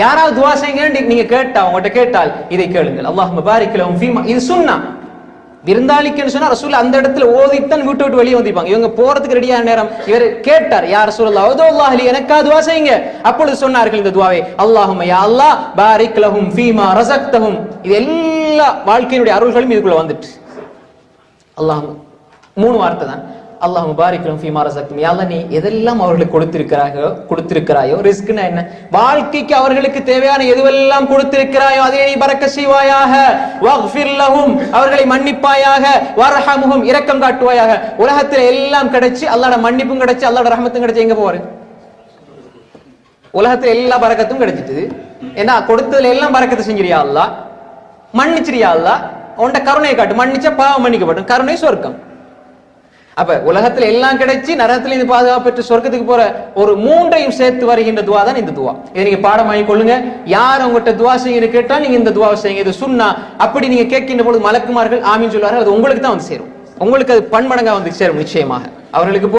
யாராவது துவா செய்யுங்கன்னு நீங்க கேட்டா உங்கள்கிட்ட கேட்டால் இதை கேளுங்கள். அல்லாஹ் பாரிக் ஃபீமா. இது சொன்னா. விருந்தாளிக்குன்னு சொன்னா ரசூல் அந்த இடத்துல ஓதித்தான் வீட்டு விட்டு வெளியே வந்திருப்பாங்க. இவங்க போறதுக்கு ரெடியான நேரம் இவர் கேட்டார் யார் ரசூலுல்லாஹ் அவதுல்லாஹ் லி எனக்கா துவா செய்யுங்க. அப்பொழுது சொன்னார்கள் இந்த துவாவை அல்லாஹும் யா அல்லாஹ் பாரிக் லஹும் ஃபீமா ரசக்தஹும் இது எல்லா வாழ்க்கையினுடைய அருள்களும் இதுக்குள்ள வந்துட்டு. அல்லாஹ் மூணு வார்த்தை தான். அல்லாஹ் முபாரிக்கிறோம் ஃபீமா ரசக்தும் யா நீ எதெல்லாம் அவர்களுக்கு கொடுத்திருக்கிறாயோ கொடுத்திருக்கிறாயோ ரிஸ்க்னா என்ன? வாழ்க்கைக்கு அவர்களுக்கு தேவையான எதுவெல்லாம் கொடுத்திருக்கிறாயோ அதை நீ பறக்க செய்வாயாக. வக்ஃபிர் அவர்களை மன்னிப்பாயாக. வர்ஹமுஹும் இரக்கம் காட்டுவாயாக. உலகத்துல எல்லாம் கிடைச்சு அல்லாட மன்னிப்பும் கிடைச்சு அல்லாட ரஹமத்தும் கிடைச்சு எங்க போவாரு? உலகத்துல எல்லா பறக்கத்தும் கிடைச்சிட்டு ஏன்னா கொடுத்ததுல எல்லாம் பறக்கத்தை செஞ்சிரியா அல்லாஹ்? மன்னிச்சிரியா அல்லா உன்ட கருணையை காட்டு மன்னிச்சா பாவம் மன்னிக்கப்படும். கருணை சொர்க்கம். அப்ப உலகத்துல எல்லாம் கிடைச்சு நரகத்துல இருந்து பாதுகாப்பு பெற்று சொர்க்கத்துக்கு போற ஒரு மூன்றையும் சேர்த்து வருகின்ற துவா தான் இந்த துவா. இதை நீங்க வாங்கி கொள்ளுங்க. யார் உங்ககிட்ட துவா செய்யுங்க கேட்டா நீங்க இந்த துவா செய்யுங்க. இது சுண்ணா அப்படி நீங்க கேட்கின்ற பொழுது மலக்குமார்கள் ஆமின்னு சொல்லுவார்கள் அது உங்களுக்கு தான் வந்து சேரும். உங்களுக்கு அது பன்மடங்கா வந்து சேரும் நிச்சயமாக. அவர்களுக்கு